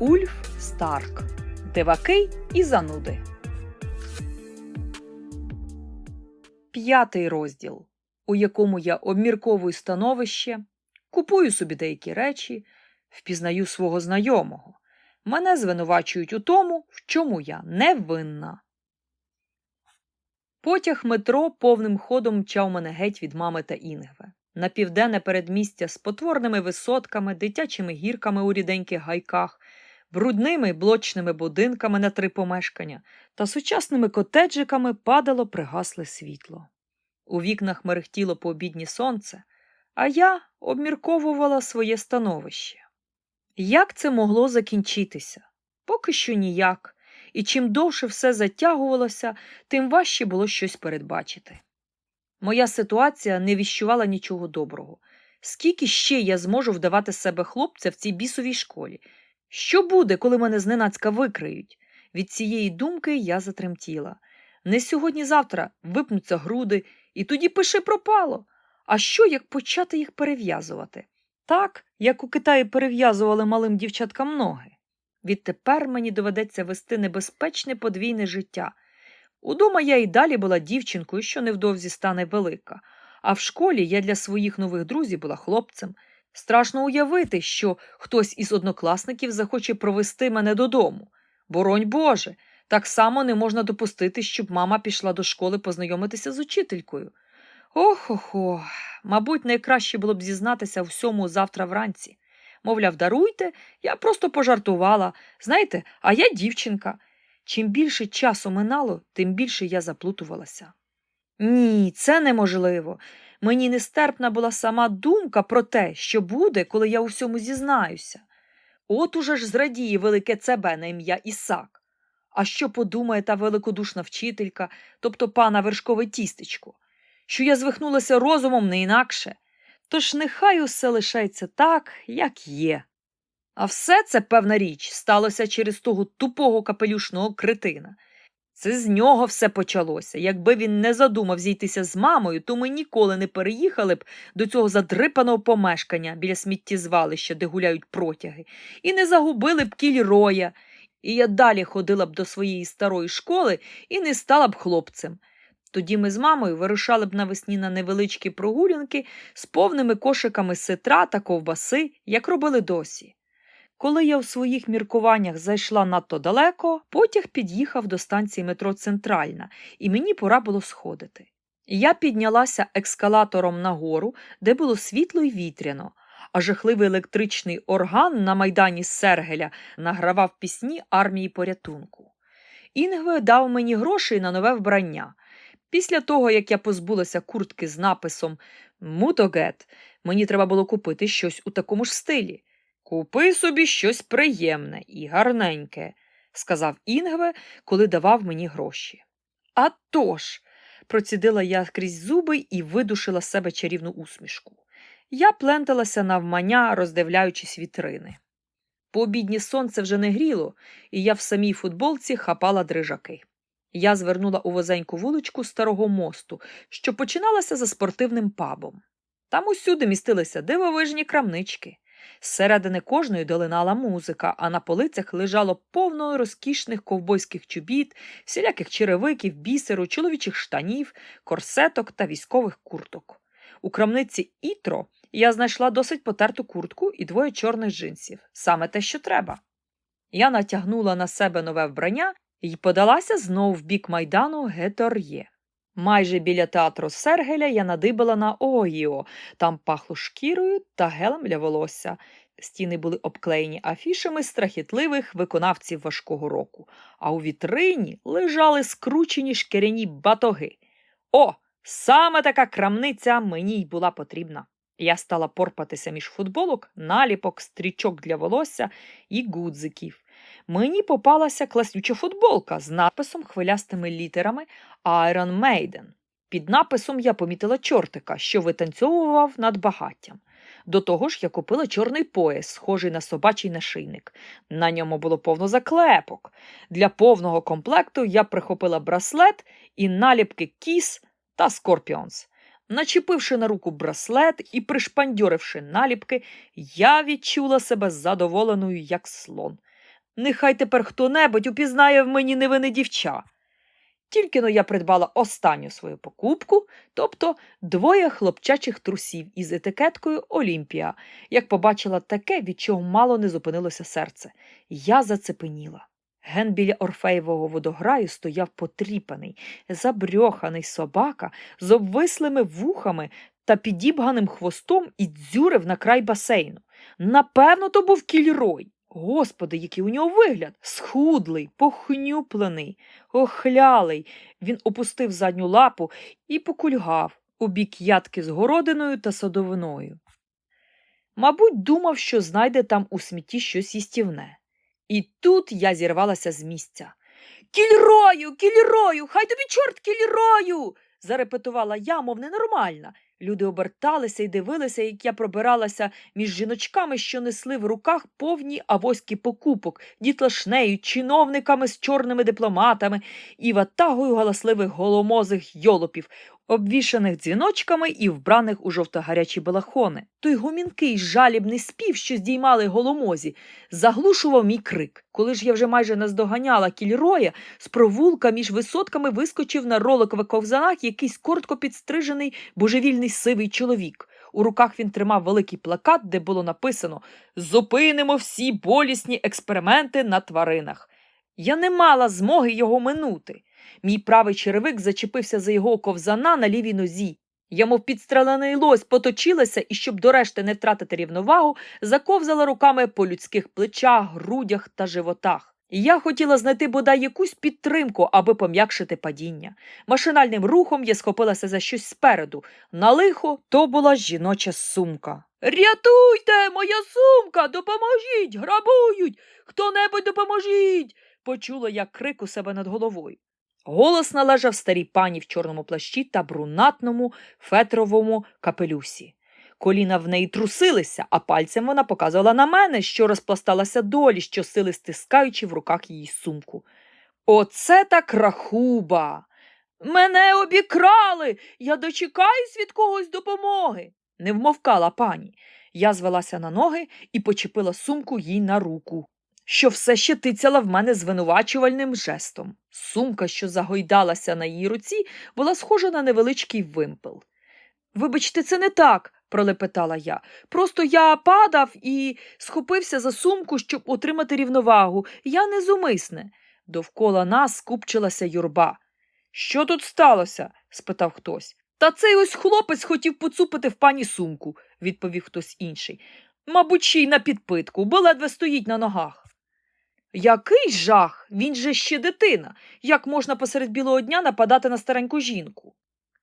Ульф Старк. Диваки і зануди. П'ятий розділ, у якому я обмірковую становище, купую собі деякі речі, впізнаю свого знайомого. Мене звинувачують у тому, в чому я не винна. Потяг метро повним ходом мчав мене геть від мами та Інгве. На південне передмістя з потворними висотками, дитячими гірками у ріденьких гайках, брудними блочними будинками на три помешкання та сучасними котеджиками падало пригасле світло. У вікнах мерехтіло пообіднє сонце, а я обмірковувала своє становище. Як це могло закінчитися? Поки що ніяк, і чим довше все затягувалося, тим важче було щось передбачити. Моя ситуація не віщувала нічого доброго. Скільки ще я зможу вдавати себе хлопця в цій бісовій школі? Що буде, коли мене зненацька викриють? Від цієї думки я затремтіла. Не сьогодні-завтра випнуться груди, і тоді пиши пропало. А що, як почати їх перев'язувати? Так, як у Китаї перев'язували малим дівчаткам ноги. Відтепер мені доведеться вести небезпечне подвійне життя. Удома я і далі була дівчинкою, що невдовзі стане велика, а в школі я для своїх нових друзів була хлопцем. Страшно уявити, що хтось із однокласників захоче провести мене додому. Боронь Боже, так само не можна допустити, щоб мама пішла до школи познайомитися з учителькою. Ох-охо, мабуть, найкраще було б зізнатися всьому завтра вранці. Мовляв, даруйте, я просто пожартувала. Знаєте, а я дівчинка. Чим більше часу минало, тим більше я заплутувалася. Ні, це неможливо. Мені нестерпна була сама думка про те, що буде, коли я у всьому зізнаюся. От уже ж зрадіє велике ЦБ на ім'я Ісак. А що подумає та великодушна вчителька, тобто пана вершкове тістечко, що я звихнулася розумом не інакше, тож нехай усе лишається так, як є. А все це, певна річ, сталося через того тупого капелюшного критина. Це з нього все почалося. Якби він не задумав зійтися з мамою, то ми ніколи не переїхали б до цього задрипаного помешкання біля сміттєзвалища, де гуляють протяги, і не загубили б кіль роя. І я далі ходила б до своєї старої школи і не стала б хлопцем. Тоді ми з мамою вирушали б навесні на невеличкі прогулянки з повними кошиками ситра та ковбаси, як робили досі. Коли я у своїх міркуваннях зайшла надто далеко, потяг під'їхав до станції метро Центральна, і мені пора було сходити. Я піднялася ескалатором нагору, де було світло й вітряно, а жахливий електричний орган на майдані Сергеля награвав пісні армії порятунку. Інгве дав мені грошей на нове вбрання. Після того, як я позбулася куртки з написом Мутогет, мені треба було купити щось у такому ж стилі. Купи собі щось приємне і гарненьке, сказав Інгве, коли давав мені гроші. «А тож!» – процідила я крізь зуби і видушила себе чарівну усмішку. Я пленталася навмання, роздивляючись вітрини. Пообіднє сонце вже не гріло, і я в самій футболці хапала дрижаки. Я звернула у возеньку вуличку старого мосту, що починалася за спортивним пабом. Там усюди містилися дивовижні крамнички. Зсередини кожної долинала музика, а на полицях лежало повно розкішних ковбойських чобіт, всіляких черевиків, бісеру, чоловічих штанів, корсеток та військових курток. У крамниці Ітро я знайшла досить потерту куртку і двоє чорних джинсів саме те, що треба. Я натягнула на себе нове вбрання і подалася знов в бік майдану Гетор'є. Майже біля театру Сергеля я надибала на Огіо, там пахло шкірою та гелем для волосся. Стіни були обклеєні афішами страхітливих виконавців важкого року, а у вітрині лежали скручені шкіряні батоги. О, саме така крамниця мені й була потрібна. Я стала порпатися між футболок, наліпок, стрічок для волосся і гудзиків. Мені попалася класнюча футболка з написом хвилястими літерами Iron Maiden. Під написом я помітила чортика, що витанцьовував над багаттям. До того ж, я купила чорний пояс, схожий на собачий нашийник. На ньому було повно заклепок. Для повного комплекту я прихопила браслет і наліпки кіс та скорпіонс. Начепивши на руку браслет і пришпандьоривши наліпки, я відчула себе задоволеною, як слон. Нехай тепер хто-небудь упізнає в мені невинне дівча. Тільки но я придбала останню свою покупку, тобто двоє хлопчачих трусів із етикеткою Олімпія. Як побачила таке, від чого мало не зупинилося серце. Я зацепеніла. Ген біля Орфеєвого водограю стояв потріпаний, забрьоханий собака з обвислими вухами та підібганим хвостом і дзюрив на край басейну. Напевно, то був кільрой. Господи, який у нього вигляд! Схудлий, похнюплений, охлялий. Він опустив задню лапу і покульгав у бік ядки з городиною та садовиною. Мабуть, думав, що знайде там у смітті щось їстівне. І тут я зірвалася з місця. Кільрою, кільрою, хай тобі чорт кільрою. Зарепетувала я, мов ненормальна. Люди оберталися і дивилися, як я пробиралася між жіночками, що несли в руках повні авоські покупок, дітлашнею, чиновниками з чорними дипломатами і ватагою галасливих голомозих йолопів, обвішаних дзвіночками і вбраних у жовто-гарячі балахони. Той гумінкий жалібний спів, що здіймали голомозі, заглушував мій крик. Коли ж я вже майже наздоганяла кільроя, з провулка між висотками вискочив на роликових ковзанах якийсь коротко підстрижений божевільний сивий чоловік. У руках він тримав великий плакат, де було написано Зупинимо всі болісні експерименти на тваринах. Я не мала змоги його минути. Мій правий черевик зачепився за його ковзана на лівій нозі. Я, мов підстрелений лось, поточилася і, щоб дорешти не втратити рівновагу, заковзала руками по людських плечах, грудях та животах. Я хотіла знайти бодай якусь підтримку, аби пом'якшити падіння. Машинальним рухом я схопилася за щось спереду. На лихо то була жіноча сумка. Рятуйте, моя сумка, допоможіть, грабують, хто-небудь допоможіть. почула я крик у себе над головою. Голос належав старій пані в чорному плащі та брунатному фетровому капелюсі. Коліна в неї трусилися, а пальцем вона показувала на мене, що розпласталася долі, що сили стискаючи в руках її сумку. Оце так рахуба. Мене обікрали. Я дочекаюсь від когось допомоги. Не вмовкала пані. Я звелася на ноги і почепила сумку їй на руку, що все ще тицяла в мене звинувачувальним жестом. Сумка, що загойдалася на її руці, була схожа на невеличкий вимпел. Вибачте, це не так, пролепетала я. Просто я падав і схопився за сумку, щоб отримати рівновагу. Я не зумисне. Довкола нас скупчилася юрба. Що тут сталося? спитав хтось. Та цей ось хлопець хотів поцупити в пані сумку, відповів хтось інший. Мабуть, ще й на підпитку, бо ледве стоїть на ногах. Який жах? Він же ще дитина. Як можна посеред білого дня нападати на стареньку жінку?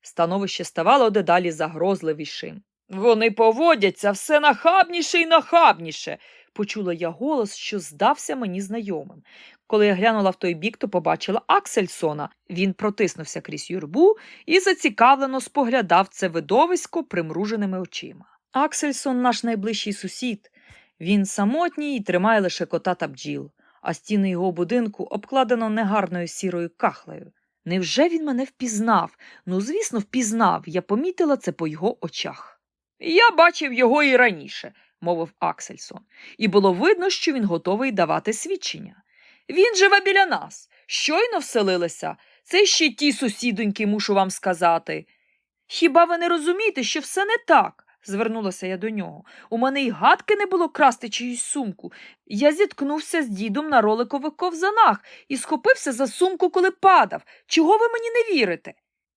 Становище ставало дедалі загрозливішим. Вони поводяться все нахабніше і нахабніше, почула я голос, що здався мені знайомим. Коли я глянула в той бік, то побачила Аксельсона. Він протиснувся крізь юрбу і зацікавлено споглядав це видовисько примруженими очима. Аксельсон наш найближчий сусід. Він самотній і тримає лише кота та бджіл, а стіни його будинку обкладено негарною сірою кахлею. Невже він мене впізнав? Ну, звісно, впізнав, я помітила це по його очах. Я бачив його і раніше, мовив Аксельсон, і було видно, що він готовий давати свідчення. Він живе біля нас, щойно вселилися. Це ще ті сусідоньки, мушу вам сказати. Хіба ви не розумієте, що все не так? Звернулася я до нього. У мене й гадки не було красти чиюсь сумку. Я зіткнувся з дідом на роликових ковзанах і схопився за сумку, коли падав. Чого ви мені не вірите?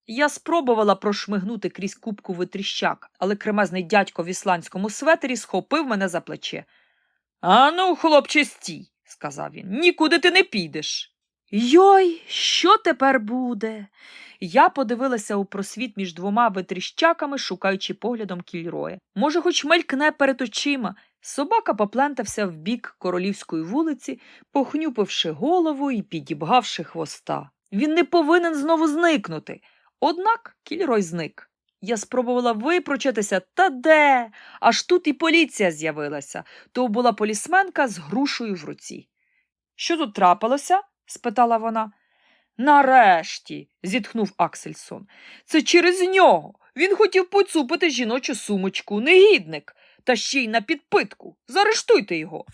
Я спробувала прошмигнути крізь кубку витріщак, але кремезний дядько в ісландському светері схопив мене за плече. Ану, хлопче, стій, сказав він, нікуди ти не підеш. Йой, що тепер буде? Я подивилася у просвіт між двома витріщаками, шукаючи поглядом кільроя. Може, хоч мелькне перед очима. Собака поплентався в бік королівської вулиці, похнюпивши голову і підібгавши хвоста. Він не повинен знову зникнути. Однак кільрой зник. Я спробувала випрочатися, та де? Аж тут і поліція з'явилася. То була полісменка з грушею в руці. Що тут трапилося? Спитала вона. Нарешті, зітхнув Аксельсон. Це через нього. Він хотів поцупити жіночу сумочку, негідник, та ще й на підпитку. Заарештуйте його.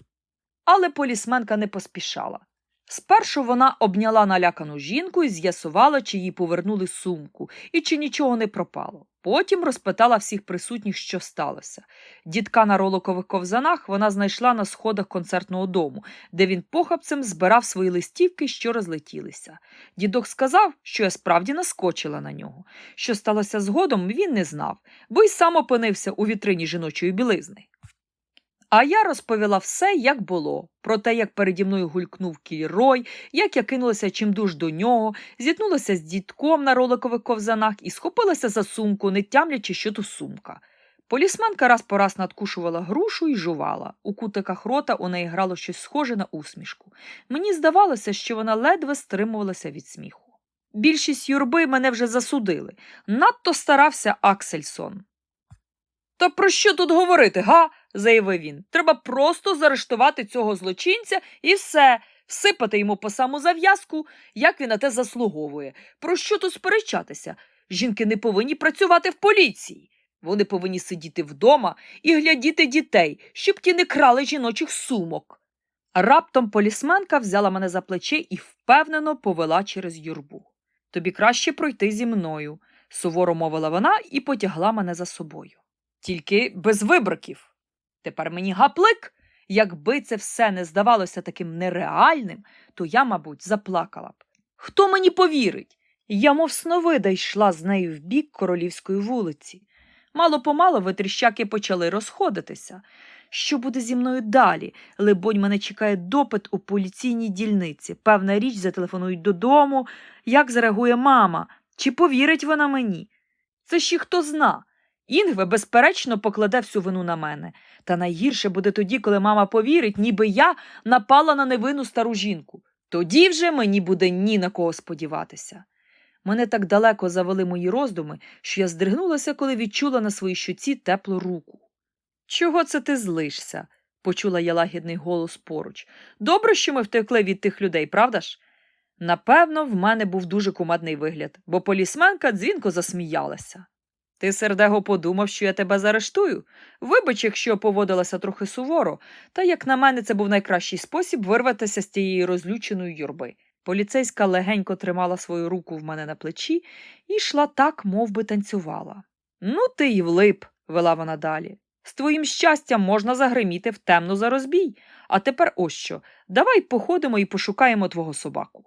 Але полісменка не поспішала. Спершу вона обняла налякану жінку і з'ясувала, чи їй повернули сумку і чи нічого не пропало. Потім розпитала всіх присутніх, що сталося. Дідка на роликових ковзанах вона знайшла на сходах концертного дому, де він похапцем збирав свої листівки, що розлетілися. Дідок сказав, що я справді наскочила на нього. Що сталося згодом, він не знав, бо й сам опинився у вітрині жіночої білизни. А я розповіла все, як було, про те, як переді мною гулькнув кільрой, як я кинулася чимдуж до нього, зіткнулася з дідком на роликових ковзанах і схопилася за сумку, не тямлячи, що то сумка. Полісменка раз по раз надкушувала грушу і жувала. У кутиках рота у неї грало щось схоже на усмішку. Мені здавалося, що вона ледве стримувалася від сміху. Більшість юрби мене вже засудили. Надто старався Аксельсон. Та про що тут говорити, га? заявив він. Треба просто заарештувати цього злочинця і все, всипати йому по саму зав'язку, як він на те заслуговує. Про що тут сперечатися? Жінки не повинні працювати в поліції. Вони повинні сидіти вдома і глядіти дітей, щоб ті не крали жіночих сумок. Раптом полісменка взяла мене за плече і впевнено повела через юрбу. Тобі краще пройти зі мною, суворо мовила вона і потягла мене за собою. Тільки без вибриків. Тепер мені гаплик. Якби це все не здавалося таким нереальним, то я, мабуть, заплакала б. Хто мені повірить? Я, мов сновида, йшла з нею в бік королівської вулиці. Мало помало витріщаки почали розходитися. Що буде зі мною далі? Либонь, мене чекає допит у поліційній дільниці. Певна річ, зателефонують додому. Як зреагує мама? Чи повірить вона мені? Це ще хто зна. Інгве, безперечно, покладе всю вину на мене. Та найгірше буде тоді, коли мама повірить, ніби я напала на невинну стару жінку. Тоді вже мені буде ні на кого сподіватися. Мене так далеко завели мої роздуми, що я здригнулася, коли відчула на своїй щоці теплу руку. Чого це ти злишся? почула я лагідний голос поруч. Добре, що ми втекли від тих людей, правда ж? Напевно, в мене був дуже кумадний вигляд, бо полісменка дзвінко засміялася. Ти, сердего, подумав, що я тебе заарештую? Вибач, якщо поводилася трохи суворо, та, як на мене, це був найкращий спосіб вирватися з тієї розлюченої юрби. Поліцейська легенько тримала свою руку в мене на плечі і йшла так, мов би танцювала. Ну, ти й влип, вела вона далі. З твоїм щастям можна загриміти в темну за розбій. А тепер ось що. Давай походимо і пошукаємо твого собаку.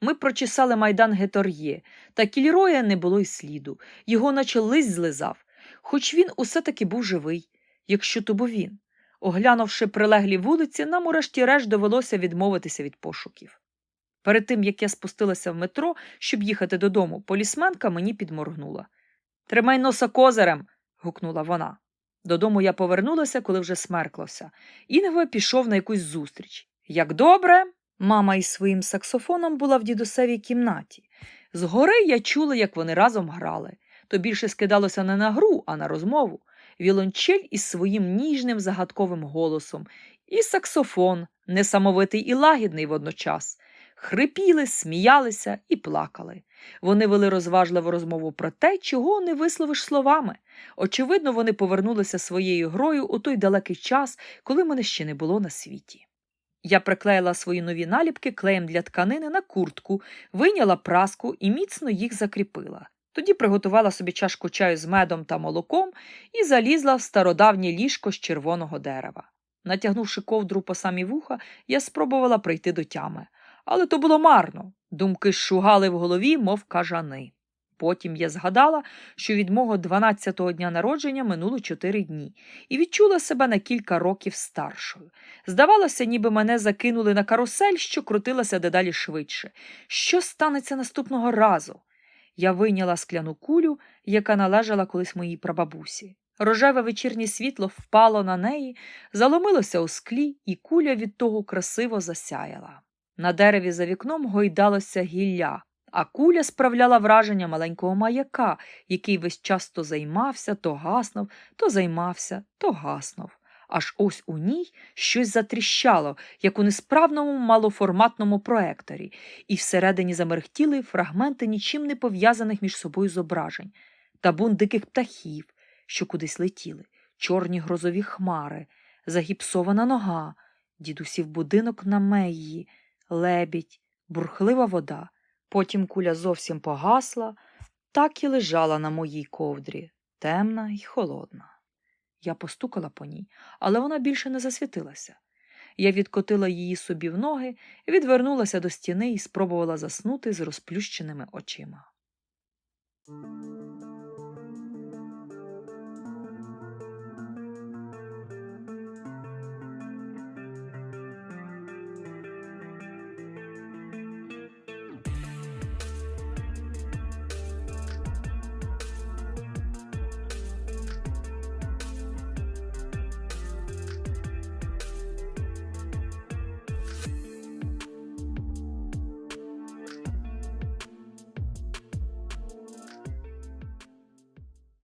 Ми прочесали майдан Гетор'є, та кільроя не було й сліду. Його наче лист злизав, хоч він усе таки був живий, якщо то був він. Оглянувши прилеглі вулиці, нам урешті-решт довелося відмовитися від пошуків. Перед тим, як я спустилася в метро, щоб їхати додому, полісменка мені підморгнула. Тримай носа козирем. гукнула вона. Додому я повернулася, коли вже смерклося. Інгве пішов на якусь зустріч. Як добре, Мама із своїм саксофоном була в дідусевій кімнаті. Згори я чула, як вони разом грали. То більше скидалося не на гру, а на розмову. Вілончель із своїм ніжним загадковим голосом, і саксофон, несамовитий і лагідний водночас. Хрипіли, сміялися і плакали. Вони вели розважливу розмову про те, чого не висловиш словами. Очевидно, вони повернулися своєю грою у той далекий час, коли мене ще не було на світі. Я приклеїла свої нові наліпки клеєм для тканини на куртку, вийняла праску і міцно їх закріпила. Тоді приготувала собі чашку чаю з медом та молоком і залізла в стародавнє ліжко з червоного дерева. Натягнувши ковдру по самі вуха, я спробувала прийти до тями. Але то було марно. Думки шугали в голові, мов кажани. Потім я згадала, що від мого 12-го дня народження минуло чотири дні, і відчула себе на кілька років старшою. Здавалося, ніби мене закинули на карусель, що крутилася дедалі швидше. Що станеться наступного разу? Я вийняла скляну кулю, яка належала колись моїй прабабусі. Рожеве вечірнє світло впало на неї, заломилося у склі, і куля від того красиво засяяла. На дереві за вікном гойдалося гілля а куля справляла враження маленького маяка, який весь час то займався, то гаснув, то займався, то гаснув. Аж ось у ній щось затріщало, як у несправному малоформатному проекторі, і всередині замерехтіли фрагменти нічим не пов'язаних між собою зображень, табун диких птахів, що кудись летіли, чорні грозові хмари, загіпсована нога, Дідусів будинок на меї, лебідь, бурхлива вода. Потім куля зовсім погасла, так і лежала на моїй ковдрі, темна й холодна. Я постукала по ній, але вона більше не засвітилася. Я відкотила її собі в ноги, відвернулася до стіни і спробувала заснути з розплющеними очима.